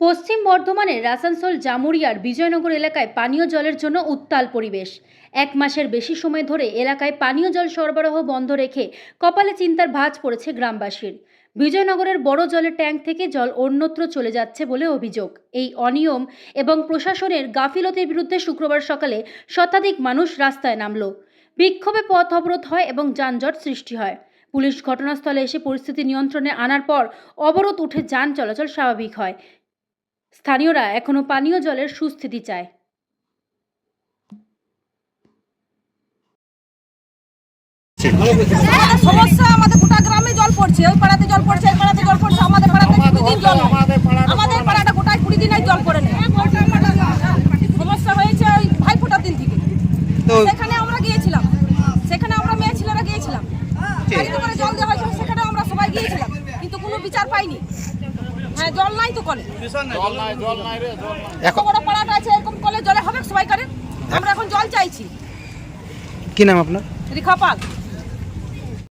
পশ্চিম বর্ধমানের আসানসোল জামুরিয়ার বিজয়নগর এলাকায় পানীয় জলের জন্য উত্তাল পরিবেশ। এক মাসের বেশি সময় ধরে এলাকায় পানীয় জল সরবরাহ বন্ধ রেখে কপালে চিন্তার ভাঁজ পড়েছে গ্রামবাসীর। বিজয়নগরের বড় জলের ট্যাঙ্ক থেকে জল অন্যত্র চলে যাচ্ছে বলে অভিযোগ। এই অনিয়ম এবং প্রশাসনের গাফিলতির বিরুদ্ধে শুক্রবার সকালে শতাধিক মানুষ রাস্তায় নামল। বিক্ষোভে পথ অবরোধ হয় এবং যানজট সৃষ্টি হয়। পুলিশ ঘটনাস্থলে এসে পরিস্থিতি নিয়ন্ত্রণে আনার পর অবরোধ উঠে যান চলাচল স্বাভাবিক হয়। স্থানীয়রা এখনও পানীয় জলের সুস্থিতি চায়। সমস্যা আমাদের গোটা গ্রামে জল পড়ছে ওই পাড়াতে জল পড়ছে এই পাড়াতে জল পড়ছে আমাদের পাড়াতে কুড়ি দিন জল আমাদের পাড়াটা গোটায় কুড়ি দিন জল পড়ে নেই সমস্যা হয়েছে ওই ভাই ফোটার দিন থেকে। সেখানে আমরা গিয়েছিলাম। সেখানে আমরা মেয়ে ছেলেরা গিয়েছিলাম। জল দেওয়া হয়েছিল সেখানে আমরা সবাই গিয়েছিলাম কিন্তু কোনো বিচার পাইনি হ্যাঁ জল নাই তো কলে। এত এখন বড় পাড়াটা আছে এরকম কলে জলে হবে সবাই করে। আমরা এখন জল চাইছি। কি নাম আপনার? রিখা পাল।